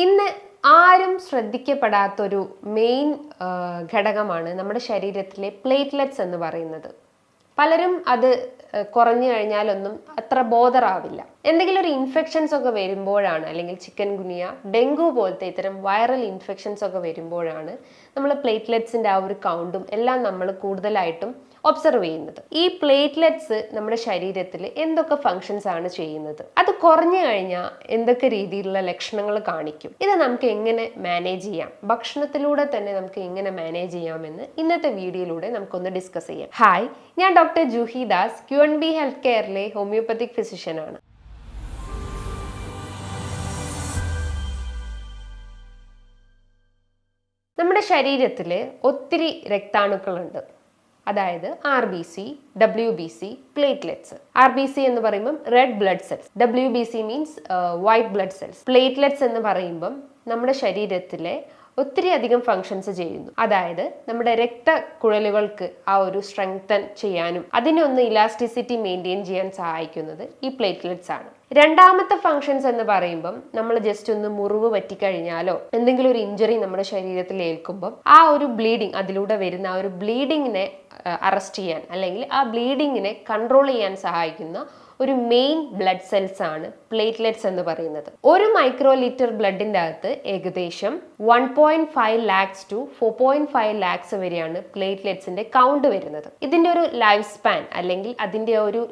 ഇന്ന് ആരും ശ്രദ്ധിക്കപ്പെടാത്തൊരു മെയിൻ ഘടകമാണ് നമ്മുടെ ശരീരത്തിലെ പ്ലേറ്റ്ലെറ്റ്സ് എന്ന് പറയുന്നത്. പലരും അത് കുറഞ്ഞു കഴിഞ്ഞാലൊന്നും അത്ര ബോധറാവില്ല. എന്തെങ്കിലും ഒരു ഇൻഫെക്ഷൻസ് ഒക്കെ വരുമ്പോഴാണ് അല്ലെങ്കിൽ ചിക്കൻ ഗുനിയ ഡെങ്കു പോലത്തെ ഇത്തരം വൈറൽ ഇൻഫെക്ഷൻസ് ഒക്കെ വരുമ്പോഴാണ് നമ്മൾ പ്ലേറ്റ്ലെറ്റ്സിന്റെ ആ ഒരു കൗണ്ടും എല്ലാം നമ്മൾ കൂടുതലായിട്ടും ഒബ്സർവ് ചെയ്യുന്നത്. ഈ പ്ലേറ്റ്ലെറ്റ്സ് നമ്മുടെ ശരീരത്തിൽ എന്തൊക്കെ ഫങ്ഷൻസ് ആണ് ചെയ്യുന്നത്? അത് കുറഞ്ഞു കഴിഞ്ഞാൽ എന്തൊക്കെ രീതിയിലുള്ള ലക്ഷണങ്ങൾ കാണിക്കും? ഇത് നമുക്ക് എങ്ങനെ മാനേജ് ചെയ്യാം? ഭക്ഷണത്തിലൂടെ തന്നെ നമുക്ക് എങ്ങനെ മാനേജ് ചെയ്യാമെന്ന് ഇന്നത്തെ വീഡിയോയിലൂടെ നമുക്കൊന്ന് ഡിസ്കസ് ചെയ്യാം. ഹായ് ഞാൻ doctor Juhi Das Q N B health കെയറിലെ homeopathic ഫിസിഷ്യനാണ് നമ്മുടെ ശരീരത്തിൽ ഒത്തിരി രക്താണുക്കളുണ്ട്. അതായത് R B C W B C platelets R B C എന്ന് പറയുമ്പം red blood cells W B C means white blood cells platelets എന്ന് പറയുമ്പം നമ്മുടെ ശരീരത്തിലെ ഒത്തിരി അധികം ഫങ്ഷൻസ് ചെയ്യുന്നു. അതായത് നമ്മുടെ രക്തക്കുഴലുകൾക്ക് ആ ഒരു സ്ട്രെങ്തൻ ചെയ്യാനും അതിനൊന്ന് ഇലാസ്റ്റിസിറ്റി മെയിന്റെയിൻ ചെയ്യാൻ സഹായിക്കുന്നത് ഈ പ്ലേറ്റ്ലെറ്റ്സ് ആണ്. രണ്ടാമത്തെ ഫങ്ഷൻസ് എന്ന് പറയുമ്പം നമ്മൾ ജസ്റ്റ് ഒന്ന് മുറിവ് പറ്റിക്കഴിഞ്ഞാലോ എന്തെങ്കിലും ഒരു ഇഞ്ചുറി നമ്മുടെ ശരീരത്തിൽ ഏൽക്കുമ്പം ആ ഒരു ബ്ലീഡിങ് അതിലൂടെ വരുന്ന ആ ഒരു ബ്ലീഡിങ്ങിനെ അറസ്റ്റ് ചെയ്യാൻ അല്ലെങ്കിൽ ആ ബ്ലീഡിങ്ങിനെ കൺട്രോൾ ചെയ്യാൻ സഹായിക്കുന്ന ഒരു മെയിൻ ബ്ലഡ് സെൽസ് ആണ് പ്ലേറ്റ്ലെറ്റ്സ് എന്ന് പറയുന്നത്. ഒരു മൈക്രോ ലിറ്റർ ബ്ലഡിന്റെ അകത്ത് ഏകദേശം one point five lakhs to four point five lakhs വരെയാണ് പ്ലേറ്റ്ലെറ്റ്സിന്റെ കൗണ്ട് വരുന്നത്. ഇതിന്റെ ഒരു ലൈഫ് സ്പാൻ അല്ലെങ്കിൽ അതിന്റെ ഒരു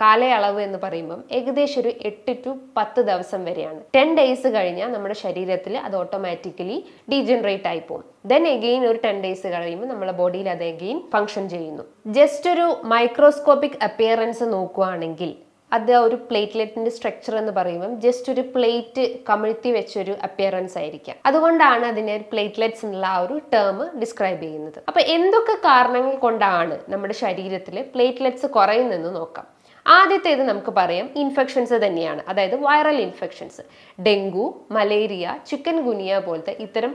കാലയളവ് എന്ന് പറയുമ്പം ഏകദേശം ഒരു എട്ട് ടു പത്ത് ദിവസം വരെയാണ്. ടെൻ ഡേയ്സ് കഴിഞ്ഞാൽ നമ്മുടെ ശരീരത്തിൽ അത് ഓട്ടോമാറ്റിക്കലി ഡീജനറേറ്റ് ആയി പോകും. ദെൻ എഗെയിൻ ഒരു ടെൻ ഡേയ്സ് കഴിയുമ്പോൾ നമ്മുടെ ബോഡിയിൽ അത് എഗെയിൻ ഫങ്ഷൻ ചെയ്യുന്നു. ജസ്റ്റ് ഒരു മൈക്രോസ്കോപ്പിക് അപ്പിയറൻസ് നോക്കുകയാണെങ്കിൽ അത് ഒരു പ്ലേറ്റ്ലെറ്റിന്റെ സ്ട്രക്ചർ എന്ന് പറയുമ്പം ജസ്റ്റ് ഒരു പ്ലേറ്റ് കമിഴ്ത്തി വെച്ചൊരു അപ്പിയറൻസ് ആയിരിക്കാം. അതുകൊണ്ടാണ് അതിനെ പ്ലേറ്റ്ലെറ്റ്സ് എന്നുള്ള ആ ഒരു ടേം ഡിസ്ക്രൈബ് ചെയ്യുന്നത്. അപ്പൊ എന്തൊക്കെ കാരണങ്ങൾ കൊണ്ടാണ് നമ്മുടെ ശരീരത്തിൽ പ്ലേറ്റ്ലെറ്റ്സ് കുറയുന്നെന്ന് നോക്കാം. ആദ്യത്തേത് നമുക്ക് പറയാം ഇൻഫെക്ഷൻസ് തന്നെയാണ്. അതായത് viral infections dengue malaria chikungunya പോലത്തെ ഇത്തരം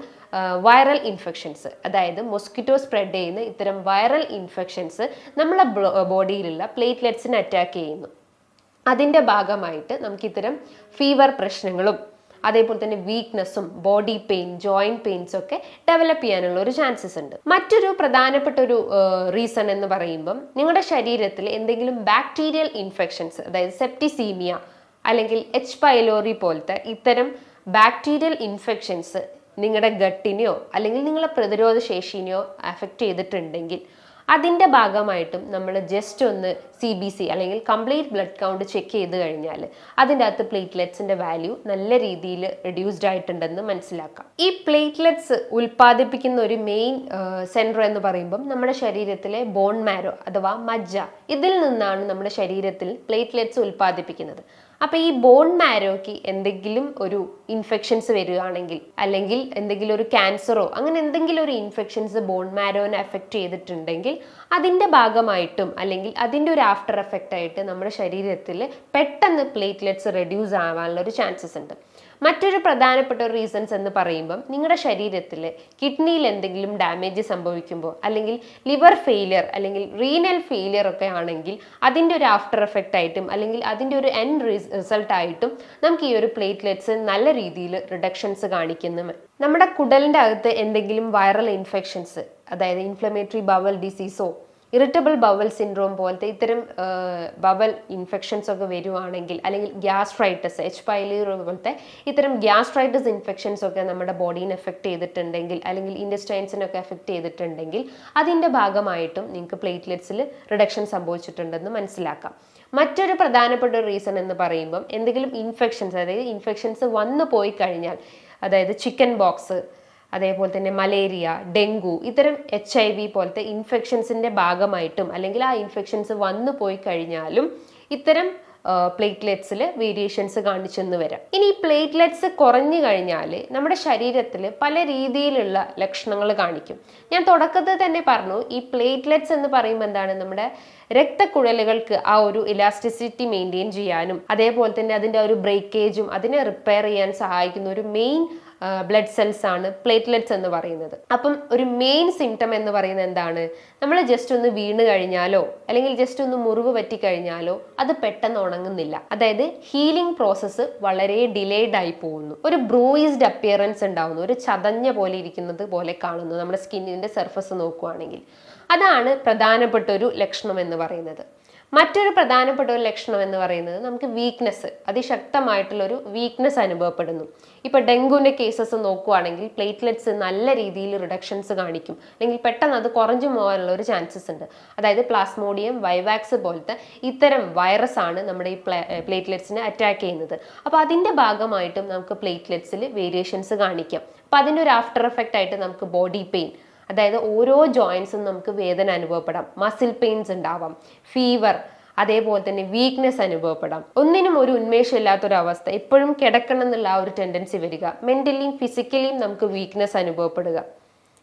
വൈറൽ ഇൻഫെക്ഷൻസ് അതായത് മൊസ്കിറ്റോ സ്പ്രെഡ് ചെയ്യുന്ന ഇത്തരം വൈറൽ ഇൻഫെക്ഷൻസ് നമ്മളെ ബോഡിയിലുള്ള പ്ലേറ്റ്ലെറ്റ്സിനെ അറ്റാക്ക് ചെയ്യുന്നു. അതിന്റെ ഭാഗമായിട്ട് നമുക്ക് ഇത്തരം ഫീവർ പ്രശ്നങ്ങളും അതേപോലെ തന്നെ വീക്ക്നെസ്സും ബോഡി പെയിൻ ജോയിന്റ് പെയിൻസ് ഒക്കെ ഡെവലപ്പ് ചെയ്യാനുള്ള ഒരു ചാൻസസ് ഉണ്ട്. മറ്റൊരു പ്രധാനപ്പെട്ട ഒരു റീസൺ എന്ന് പറയുമ്പം നിങ്ങളുടെ ശരീരത്തിൽ എന്തെങ്കിലും ബാക്ടീരിയൽ ഇൻഫെക്ഷൻസ് അതായത് സെപ്റ്റിസീമിയ അല്ലെങ്കിൽ എച്ച് പൈലോറി പോലത്തെ ഇത്തരം ബാക്ടീരിയൽ ഇൻഫെക്ഷൻസ് നിങ്ങളുടെ ഗട്ടിനെയോ അല്ലെങ്കിൽ നിങ്ങളുടെ പ്രതിരോധ ശേഷിനെയോ അഫക്റ്റ് ചെയ്തിട്ടുണ്ടെങ്കിൽ അതിന്റെ ഭാഗമായിട്ടും നമ്മൾ ജസ്റ്റ് ഒന്ന് സി ബി സി അല്ലെങ്കിൽ കംപ്ലീറ്റ് ബ്ലഡ് കൗണ്ട് ചെക്ക് ചെയ്ത് കഴിഞ്ഞാൽ അതിന്റെ അകത്ത് പ്ലേറ്റ്ലെറ്റ്സിന്റെ വാല്യൂ നല്ല രീതിയിൽ റിഡ്യൂസ്ഡ് ആയിട്ടുണ്ടെന്ന് മനസ്സിലാക്കാം. ഈ പ്ലേറ്റ്ലെറ്റ്സ് ഉൽപ്പാദിപ്പിക്കുന്ന ഒരു മെയിൻ സെന്റർ എന്ന് പറയുമ്പം നമ്മുടെ ശരീരത്തിലെ ബോൺ മാരോ അഥവാ മജ്ജ ഇതിൽ നിന്നാണ് നമ്മുടെ ശരീരത്തിൽ പ്ലേറ്റ്ലെറ്റ്സ് ഉൽപ്പാദിപ്പിക്കുന്നത്. അപ്പോൾ ഈ ബോൺ മാരോക്ക് എന്തെങ്കിലും ഒരു ഇൻഫെക്ഷൻസ് വരികയാണെങ്കിൽ അല്ലെങ്കിൽ എന്തെങ്കിലും ഒരു ക്യാൻസറോ അങ്ങനെ എന്തെങ്കിലും ഒരു ഇൻഫെക്ഷൻസ് ബോൺ മാരോനെ എഫക്റ്റ് ചെയ്തിട്ടുണ്ടെങ്കിൽ അതിന്റെ ഭാഗമായിട്ടും അല്ലെങ്കിൽ അതിന്റെ ഒരു ആഫ്റ്റർ എഫക്റ്റ് ആയിട്ട് നമ്മുടെ ശരീരത്തിൽ പെട്ടെന്ന് പ്ലേറ്റ്ലെറ്റ്സ് റെഡ്യൂസ് ആവാനുള്ള ഒരു ചാൻസസ് ഉണ്ട്. മറ്റൊരു പ്രധാനപ്പെട്ട ഒരു റീസൺസ് എന്ന് പറയുമ്പം നിങ്ങളുടെ ശരീരത്തിൽ കിഡ്നിയിൽ എന്തെങ്കിലും ഡാമേജ് സംഭവിക്കുമ്പോൾ അല്ലെങ്കിൽ ലിവർ ഫെയിലിയർ അല്ലെങ്കിൽ റീനൽ ഫെയിലിയർ ഒക്കെ ആണെങ്കിൽ അതിന്റെ ഒരു ആഫ്റ്റർ എഫക്റ്റ് ആയിട്ടും അല്ലെങ്കിൽ അതിന്റെ ഒരു എൻ റിസൾട്ട് ആയിട്ടും നമുക്ക് ഈ ഒരു പ്ലേറ്റ്ലെറ്റ്സ് നല്ല രീതിയിൽ റിഡക്ഷൻസ് കാണിക്കുന്നു നമ്മുടെ കുടലിന്റെ അകത്ത് എന്തെങ്കിലും വൈറൽ ഇൻഫെക്ഷൻസ് അതായത് ഇൻഫ്ലമേറ്ററി ബവൽ ഡിസീസോ ഇറിറ്റബിൾ ബവൽ സിൻഡ്രോം പോലത്തെ ഇത്തരം ബവൽ ഇൻഫെക്ഷൻസ് ഒക്കെ വരുവാണെങ്കിൽ അല്ലെങ്കിൽ ഗ്യാസ്ട്രൈറ്റിസ് എച്ച് പൈലി പോലത്തെ ഇത്തരം ഗ്യാസ്ട്രൈറ്റിസ് ഇൻഫെക്ഷൻസ് ഒക്കെ നമ്മുടെ ബോഡീനെ എഫക്റ്റ് ചെയ്തിട്ടുണ്ടെങ്കിൽ അല്ലെങ്കിൽ ഇൻഡസ്റ്റൈൻസിനൊക്കെ എഫക്റ്റ് ചെയ്തിട്ടുണ്ടെങ്കിൽ അതിന്റെ ഭാഗമായിട്ടും നിങ്ങൾക്ക് പ്ലേറ്റ്ലെറ്റ്സിൽ റിഡക്ഷൻ സംഭവിച്ചിട്ടുണ്ടെന്ന് മനസ്സിലാക്കാം. മറ്റൊരു പ്രധാനപ്പെട്ട റീസൺ എന്ന് പറയുമ്പം എന്തെങ്കിലും ഇൻഫെക്ഷൻസ് അതായത് ഇൻഫെക്ഷൻസ് വന്നു പോയി കഴിഞ്ഞാൽ അതായത് ചിക്കൻ ബോക്സ് അതേപോലെ തന്നെ മലേറിയ ഡെങ്കു ഇത്തരം എച്ച് ഐ വി പോലത്തെ ഇൻഫെക്ഷൻസിന്റെ ഭാഗമായിട്ടും അല്ലെങ്കിൽ ആ ഇൻഫെക്ഷൻസ് വന്നു പോയി കഴിഞ്ഞാലും ഇത്തരം പ്ലേറ്റ്ലെറ്റ്സിൽ വേരിയേഷൻസ് കാണിച്ചെന്ന് വരാം. ഇനി ഈ പ്ലേറ്റ്ലെറ്റ്സ് കുറഞ്ഞു കഴിഞ്ഞാൽ നമ്മുടെ ശരീരത്തിൽ പല രീതിയിലുള്ള ലക്ഷണങ്ങൾ കാണിക്കും. ഞാൻ തുടക്കത്തിൽ തന്നെ പറഞ്ഞു ഈ പ്ലേറ്റ്ലെറ്റ്സ് എന്ന് പറയുമ്പോൾ എന്താണ്? നമ്മുടെ രക്തക്കുഴലുകൾക്ക് ആ ഒരു ഇലാസ്റ്റിസിറ്റി മെയിന്റെയിൻ ചെയ്യാനും അതേപോലെ തന്നെ അതിന്റെ ഒരു ബ്രേക്കേജും അതിനെ റിപ്പയർ ചെയ്യാൻ സഹായിക്കുന്ന ഒരു മെയിൻ ബ്ലഡ് സെൽസ് ആണ് പ്ലേറ്റ്ലെറ്റ്സ് എന്ന് പറയുന്നത്. അപ്പം ഒരു മെയിൻ സിംറ്റം എന്ന് പറയുന്നത് എന്താണ്? നമ്മൾ ജസ്റ്റ് ഒന്ന് വീണ് കഴിഞ്ഞാലോ അല്ലെങ്കിൽ ജസ്റ്റ് ഒന്ന് മുറിവ് പറ്റിക്കഴിഞ്ഞാലോ അത് പെട്ടെന്ന് ഉണങ്ങുന്നില്ല. അതായത് ഹീലിംഗ് പ്രോസസ്സ് വളരെ ഡിലേഡ് ആയി പോകുന്നു. ഒരു ബ്രൂയിസ്ഡ് അപ്പിയറൻസ് ഉണ്ടാവുന്നു. ഒരു ചതഞ്ഞ പോലെ ഇരിക്കുന്നത് പോലെ കാണുന്നു. നമ്മുടെ സ്കിന്നിന്റെ സർഫസ് നോക്കുവാണെങ്കിൽ. അതാണ് പ്രധാനപ്പെട്ട ഒരു ലക്ഷണം എന്ന് പറയുന്നത്. മറ്റൊരു പ്രധാനപ്പെട്ട ഒരു ലക്ഷണം എന്ന് പറയുന്നത് നമുക്ക് വീക്ക്നെസ് അതിശക്തമായിട്ടുള്ളൊരു വീക്ക്നെസ് അനുഭവപ്പെടുന്നു. ഇപ്പൊ ഡെങ്കുവിന്റെ കേസസ് നോക്കുവാണെങ്കിൽ പ്ലേറ്റ്ലെറ്റ്സ് നല്ല രീതിയിൽ റിഡക്ഷൻസ് കാണിക്കും. അല്ലെങ്കിൽ പെട്ടെന്ന് അത് കുറഞ്ഞു പോകാനുള്ള ഒരു ചാൻസസ് ഉണ്ട്. അതായത് പ്ലാസ്മോഡിയം വൈവാക്സ് പോലത്തെ ഇത്തരം വൈറസ് ആണ് നമ്മുടെ ഈ പ്ലേറ്റ്ലെറ്റ്സിനെ അറ്റാക്ക് ചെയ്യുന്നത്. അപ്പോൾ അതിന്റെ ഭാഗമായിട്ടും നമുക്ക് പ്ലേറ്റ്ലെറ്റ്സിൽ വേരിയേഷൻസ് കാണിക്കാം. അപ്പോൾ അതിന്റെ ഒരു ആഫ്റ്റർ എഫക്റ്റ് ആയിട്ട് നമുക്ക് ബോഡി പെയിൻ അതായത് ഓരോ ജോയിൻസും നമുക്ക് വേദന അനുഭവപ്പെടാം. മസിൽ പെയിൻസ് ഉണ്ടാവാം. ഫീവർ അതേപോലെ തന്നെ വീക്ക്നെസ് അനുഭവപ്പെടാം. ഒന്നിനും ഒരു ഉന്മേഷം ഇല്ലാത്തൊരവസ്ഥ എപ്പോഴും കിടക്കണം എന്നുള്ള ആ ഒരു ടെൻഡൻസി വരിക. മെന്റലിയും ഫിസിക്കലിയും നമുക്ക് വീക്ക്നെസ് അനുഭവപ്പെടുക.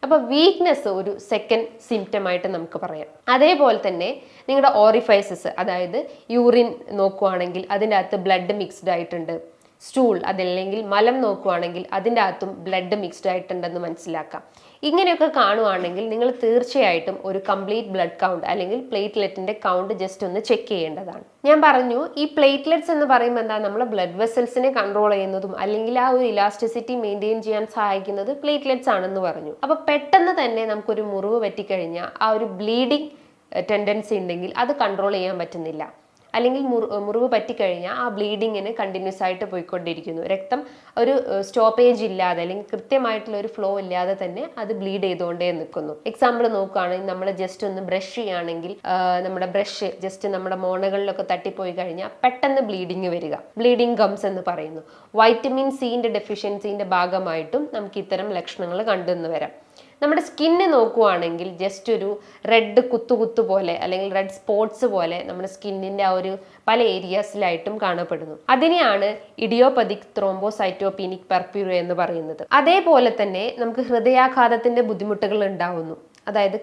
അപ്പോൾ വീക്ക്നെസ് ഒരു സെക്കൻഡ് സിംറ്റം ആയിട്ട് നമുക്ക് പറയാം. അതേപോലെ തന്നെ നിങ്ങളുടെ ഓറിഫൈസസ് അതായത് യൂറിൻ നോക്കുവാണെങ്കിൽ അതിന്റെ അകത്ത് ബ്ലഡ് മിക്സ്ഡ് ആയിട്ടുണ്ട്. സ്റ്റൂൾ അതല്ലെങ്കിൽ മലം നോക്കുവാണെങ്കിൽ അതിന്റെ അകത്തും ബ്ലഡ് മിക്സ്ഡ് ആയിട്ടുണ്ടെന്ന് മനസ്സിലാക്കാം. ഇങ്ങനെയൊക്കെ കാണുവാണെങ്കിൽ നിങ്ങൾ തീർച്ചയായിട്ടും ഒരു കംപ്ലീറ്റ് ബ്ലഡ് കൗണ്ട് അല്ലെങ്കിൽ പ്ലേറ്റ്ലെറ്റിന്റെ കൗണ്ട് ജസ്റ്റ് ഒന്ന് ചെക്ക് ചെയ്യേണ്ടതാണ്. ഞാൻ പറഞ്ഞു ഈ പ്ലേറ്റ്ലെറ്റ്സ് എന്ന് പറയുമ്പോൾ എന്താ? നമ്മൾ ബ്ലഡ് വെസൽസിനെ കൺട്രോൾ ചെയ്യുന്നതും അല്ലെങ്കിൽ ആ ഒരു ഇലാസ്റ്റിസിറ്റി മെയിന്റെയിൻ ചെയ്യാൻ സഹായിക്കുന്നത് പ്ലേറ്റ്ലെറ്റ്സ് ആണെന്ന് പറഞ്ഞു. അപ്പോൾ പെട്ടെന്ന് തന്നെ നമുക്കൊരു മുറിവ് പറ്റിക്കഴിഞ്ഞാൽ ആ ഒരു ബ്ലീഡിങ് ടെൻഡൻസി ഉണ്ടെങ്കിൽ അത് കൺട്രോൾ ചെയ്യാൻ പറ്റുന്നില്ല. അല്ലെങ്കിൽ മുറിവ് പറ്റിക്കഴിഞ്ഞാൽ ആ ബ്ലീഡിങ്ങിന് കണ്ടിന്യൂസ് ആയിട്ട് പോയിക്കൊണ്ടിരിക്കുന്നു. രക്തം ഒരു സ്റ്റോപ്പേജ് ഇല്ലാതെ അല്ലെങ്കിൽ കൃത്യമായിട്ടുള്ള ഒരു ഫ്ലോ ഇല്ലാതെ തന്നെ അത് ബ്ലീഡ് ചെയ്തുകൊണ്ടേ നിൽക്കുന്നു. എക്സാമ്പിൾ നോക്കുകയാണെങ്കിൽ നമ്മൾ ജസ്റ്റ് ഒന്ന് ബ്രഷ് ചെയ്യുകയാണെങ്കിൽ നമ്മുടെ ബ്രഷ് ജസ്റ്റ് നമ്മുടെ മോണകളിലൊക്കെ തട്ടിപ്പോയി കഴിഞ്ഞാൽ പെട്ടെന്ന് ബ്ലീഡിങ് വരിക. ബ്ലീഡിങ് ഗംസ് എന്ന് പറയുന്നു. വൈറ്റമിൻ സിന്റെ ഡെഫിഷ്യൻസിന്റെ ഭാഗമായിട്ടും നമുക്ക് ഇത്തരം ലക്ഷണങ്ങൾ കണ്ടെന്ന് വരാം. നമ്മുടെ സ്കിന്ന് നോക്കുവാണെങ്കിൽ ജസ്റ്റ് ഒരു റെഡ് കുത്തു കുത്തു പോലെ അല്ലെങ്കിൽ റെഡ് സ്പോട്സ് പോലെ നമ്മുടെ സ്കിന്നിന്റെ ആ ഒരു പല ഏരിയാസിലായിട്ടും കാണപ്പെടുന്നു. അതിനെയാണ് ഇഡിയോപതിക് ത്രോംബോസൈറ്റോപീനിക് പെർപ്യൂറ എന്ന് പറയുന്നത്. അതേപോലെ തന്നെ നമുക്ക് ഹൃദയാഘാതത്തിന്റെ ബുദ്ധിമുട്ടുകൾ ഉണ്ടാവുന്നു. അതായത്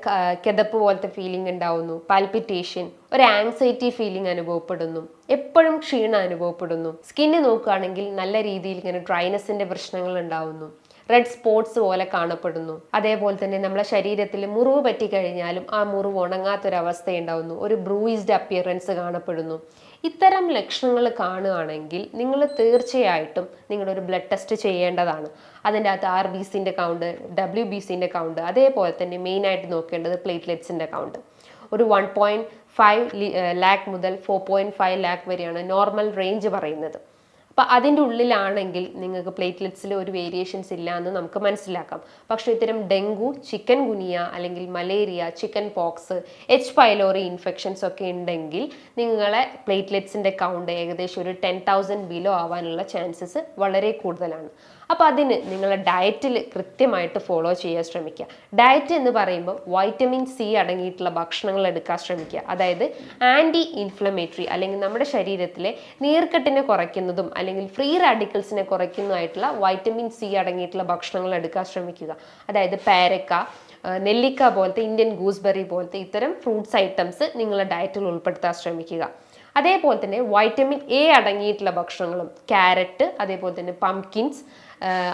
കിതപ്പ് പോലത്തെ ഫീലിംഗ് ഉണ്ടാവുന്നു പാൽപിറ്റേഷൻ ഒരു ആങ്സൈറ്റി ഫീലിംഗ് അനുഭവപ്പെടുന്നു എപ്പോഴും ക്ഷീണം അനുഭവപ്പെടുന്നു. സ്കിന്ന് നോക്കുകയാണെങ്കിൽ നല്ല രീതിയിൽ ഇങ്ങനെ ഡ്രൈനസിന്റെ പ്രശ്നങ്ങൾ ഉണ്ടാവുന്നു. റെഡ് സ്പോട്സ് പോലെ കാണപ്പെടുന്നു. അതേപോലെ തന്നെ നമ്മുടെ ശരീരത്തിൽ മുറിവ് പറ്റിക്കഴിഞ്ഞാലും ആ മുറിവ് ഉണങ്ങാത്തൊരവസ്ഥ ഉണ്ടാവുന്നു ഒരു ബ്രൂയിസ്ഡ് അപ്പിയറൻസ് കാണപ്പെടുന്നു. ഇത്തരം ലക്ഷണങ്ങൾ കാണുകയാണെങ്കിൽ നിങ്ങൾ തീർച്ചയായിട്ടും നിങ്ങളൊരു ബ്ലഡ് ടെസ്റ്റ് ചെയ്യേണ്ടതാണ്. അതിന്റെ അകത്ത് ആർ ബി സിന്റെ കൗണ്ട് ഡബ്ല്യു ബി സിന്റെ കൗണ്ട് അതേപോലെ തന്നെ മെയിനായിട്ട് നോക്കേണ്ടത് പ്ലേറ്റ്ലെറ്റ്സിന്റെ കൗണ്ട് ഒരു വൺ പോയിന്റ് ഫൈവ് ലാക്ക് മുതൽ ഫോർ പോയിന്റ് ഫൈവ് ലാക്ക് വരെയാണ് നോർമൽ റേഞ്ച് പറയുന്നത്. അപ്പം അതിന്റെ ഉള്ളിലാണെങ്കിൽ നിങ്ങൾക്ക് പ്ലേറ്റ്ലെറ്റ്സിൽ ഒരു വേരിയേഷൻസ് ഇല്ല എന്ന് നമുക്ക് മനസ്സിലാക്കാം. പക്ഷേ ഇത്തരം ഡെങ്കു ചിക്കൻ ഗുനിയ അല്ലെങ്കിൽ malaria chickenpox H pylori infections ഒക്കെ ഉണ്ടെങ്കിൽ നിങ്ങളെ പ്ലേറ്റ്ലെറ്റ്സിന്റെ കൗണ്ട് ഏകദേശം ഒരു ടെൻ തൗസൻഡ് ബിലോ ആവാനുള്ള ചാൻസസ് വളരെ കൂടുതലാണ്. അപ്പോൾ അതിന് നിങ്ങളുടെ ഡയറ്റിൽ കൃത്യമായിട്ട് ഫോളോ ചെയ്യാൻ ശ്രമിക്കുക. ഡയറ്റ് എന്ന് പറയുമ്പോൾ വൈറ്റമിൻ സി അടങ്ങിയിട്ടുള്ള ഭക്ഷണങ്ങൾ എടുക്കാൻ ശ്രമിക്കുക. അതായത് ആന്റി ഇൻഫ്ലമേറ്ററി അല്ലെങ്കിൽ നമ്മുടെ ശരീരത്തിലെ നീർക്കെട്ടിനെ കുറയ്ക്കുന്നതും അല്ലെങ്കിൽ ഫ്രീ റാഡിക്കൽസിനെ കുറയ്ക്കുന്നതായിട്ടുള്ള വൈറ്റമിൻ സി അടങ്ങിയിട്ടുള്ള ഭക്ഷണങ്ങൾ എടുക്കാൻ ശ്രമിക്കുക. അതായത് പേരക്ക നെല്ലിക്ക പോലത്തെ ഇന്ത്യൻ ഗൂസ്ബെറി പോലത്തെ ഇത്തരം ഫ്രൂട്ട്സ് ഐറ്റംസ് നിങ്ങളുടെ ഡയറ്റിൽ ഉൾപ്പെടുത്താൻ ശ്രമിക്കുക. അതേപോലെ തന്നെ വൈറ്റമിൻ എ അടങ്ങിയിട്ടുള്ള ഭക്ഷണങ്ങളും ക്യാരറ്റ് അതേപോലെ തന്നെ പംകിൻസ്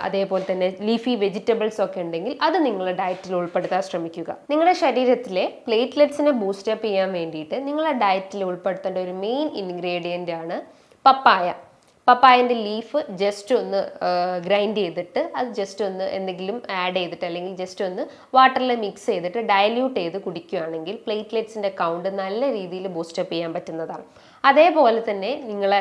അതേപോലെ തന്നെ ലീഫി വെജിറ്റബിൾസ് ഒക്കെ ഉണ്ടെങ്കിൽ അത് നിങ്ങളുടെ ഡയറ്റിൽ ഉൾപ്പെടുത്താൻ ശ്രമിക്കുക. നിങ്ങളുടെ ശരീരത്തിലെ പ്ലേറ്റ്ലെറ്റ്സിനെ ബൂസ്റ്റപ്പ് ചെയ്യാൻ വേണ്ടിയിട്ട് നിങ്ങളുടെ ഡയറ്റിൽ ഉൾപ്പെടുത്തേണ്ട ഒരു മെയിൻ ഇൻഗ്രീഡിയന്റ് ആണ് പപ്പായ. പപ്പായന്റെ ലീഫ് ജസ്റ്റ് ഒന്ന് ഗ്രൈൻഡ് ചെയ്തിട്ട് അത് ജസ്റ്റ് ഒന്ന് എന്തെങ്കിലും ആഡ് ചെയ്തിട്ട് അല്ലെങ്കിൽ ജസ്റ്റ് ഒന്ന് വാട്ടറിൽ മിക്സ് ചെയ്തിട്ട് ഡയല്യൂട്ട് ചെയ്ത് കുടിക്കുകയാണെങ്കിൽ പ്ലേറ്റ്ലെറ്റ്സിന്റെ കൗണ്ട് നല്ല രീതിയിൽ ബൂസ്റ്റപ്പ് ചെയ്യാൻ പറ്റുന്നതാണ്. അതേപോലെ തന്നെ നിങ്ങളെ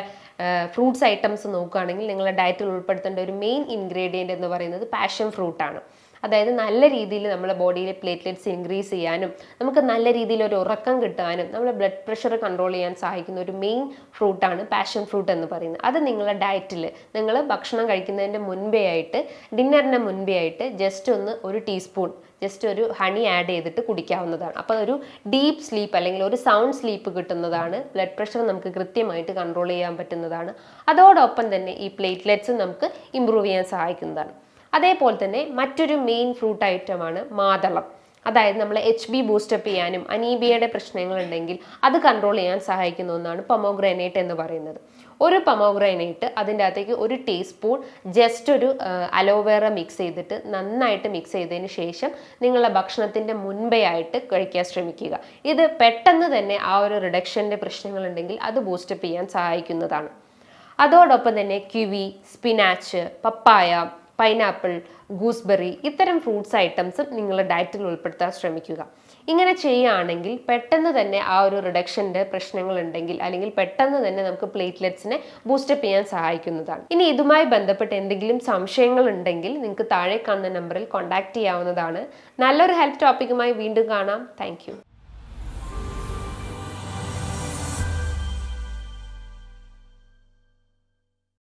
ഫ്രൂട്ട്സ് ഐറ്റംസ് നോക്കുകയാണെങ്കിൽ നിങ്ങളുടെ ഡയറ്റിൽ ഉൾപ്പെടുത്തേണ്ട ഒരു മെയിൻ ഇൻഗ്രീഡിയന്റ് എന്ന് പറയുന്നത് പാഷൻ ഫ്രൂട്ടാണ് അതായത് നല്ല രീതിയിൽ നമ്മുടെ ബോഡിയിലെ പ്ലേറ്റ്ലെറ്റ്സ് ഇൻക്രീസ് ചെയ്യാനും നമുക്ക് നല്ല രീതിയിൽ ഒരു ഉറക്കം കിട്ടാനും നമ്മുടെ ബ്ലഡ് പ്രഷർ കൺട്രോൾ ചെയ്യാൻ സഹായിക്കുന്ന ഒരു മെയിൻ ഫ്രൂട്ടാണ് പാഷൻ ഫ്രൂട്ട് എന്ന് പറയുന്നത്. അത് നിങ്ങളുടെ ഡയറ്റിൽ നിങ്ങൾ ഭക്ഷണം കഴിക്കുന്നതിന്റെ മുൻപേ ആയിട്ട് ഡിന്നറിന് മുൻപേ ആയിട്ട് ജസ്റ്റ് ഒന്ന് ഒരു ടീസ്പൂൺ ജസ്റ്റ് ഒരു ഹണി ആഡ് ചെയ്തിട്ട് കുടിക്കാവുന്നതാണ്. അപ്പോൾ ഒരു ഡീപ്പ് സ്ലീപ്പ് അല്ലെങ്കിൽ ഒരു സൗണ്ട് സ്ലീപ്പ് കിട്ടുന്നതാണ് ബ്ലഡ് പ്രഷർ നമുക്ക് കൃത്യമായിട്ട് കൺട്രോൾ ചെയ്യാൻ പറ്റുന്നതാണ്. അതോടൊപ്പം തന്നെ ഈ പ്ലേറ്റ്ലെറ്റ്സ് നമുക്ക് ഇമ്പ്രൂവ് ചെയ്യാൻ സഹായിക്കുന്നതാണ്. അതേപോലെ തന്നെ മറ്റൊരു മെയിൻ ഫ്രൂട്ട് ഐറ്റമാണ് മാതളം. അതായത് നമ്മൾ എച്ച് ബി ബൂസ്റ്റപ്പ് ചെയ്യാനും അനീബിയയുടെ പ്രശ്നങ്ങൾ ഉണ്ടെങ്കിൽ അത് കൺട്രോൾ ചെയ്യാൻ സഹായിക്കുന്ന ഒന്നാണ് പൊമോഗ്രാനേറ്റ് എന്ന് പറയുന്നത്. ഒരു പമോഗ്രനേറ്റ് അതിന്റെ അകത്തേക്ക് ഒരു ടീസ്പൂൺ ജസ്റ്റ് ഒരു അലോവേറ മിക്സ് ചെയ്തിട്ട് നന്നായിട്ട് മിക്സ് ചെയ്തതിന് ശേഷം നിങ്ങളുടെ ഭക്ഷണത്തിന്റെ മുൻപേ ആയിട്ട് കഴിക്കാൻ ശ്രമിക്കുക. ഇത് പെട്ടെന്ന് തന്നെ ആ ഒരു റിഡക്ഷന്റെ പ്രശ്നങ്ങളുണ്ടെങ്കിൽ അത് ബൂസ്റ്റപ്പ് ചെയ്യാൻ സഹായിക്കുന്നതാണ്. അതോടൊപ്പം തന്നെ kiwi spinach papaya pineapple gooseberry ഇത്തരം ഫ്രൂട്ട്സ് ഐറ്റംസും നിങ്ങളുടെ ഡയറ്റിൽ ഉൾപ്പെടുത്താൻ ശ്രമിക്കുക. ഇങ്ങനെ ചെയ്യുകയാണെങ്കിൽ പെട്ടെന്ന് തന്നെ ആ ഒരു റിഡക്ഷന്റെ പ്രശ്നങ്ങൾ ഉണ്ടെങ്കിൽ അല്ലെങ്കിൽ പെട്ടെന്ന് തന്നെ നമുക്ക് പ്ലേറ്റ്ലെറ്റ്സിനെ ബൂസ്റ്റപ്പ് ചെയ്യാൻ സഹായിക്കുന്നതാണ്. ഇനി ഇതുമായി ബന്ധപ്പെട്ട് എന്തെങ്കിലും സംശയങ്ങൾ ഉണ്ടെങ്കിൽ നിങ്ങൾക്ക് താഴെ കാണുന്ന നമ്പറിൽ കോൺടാക്ട് ചെയ്യാവുന്നതാണ്. നല്ലൊരു ഹെൽത്ത് ടോപ്പിക്കുമായി വീണ്ടും കാണാം. താങ്ക്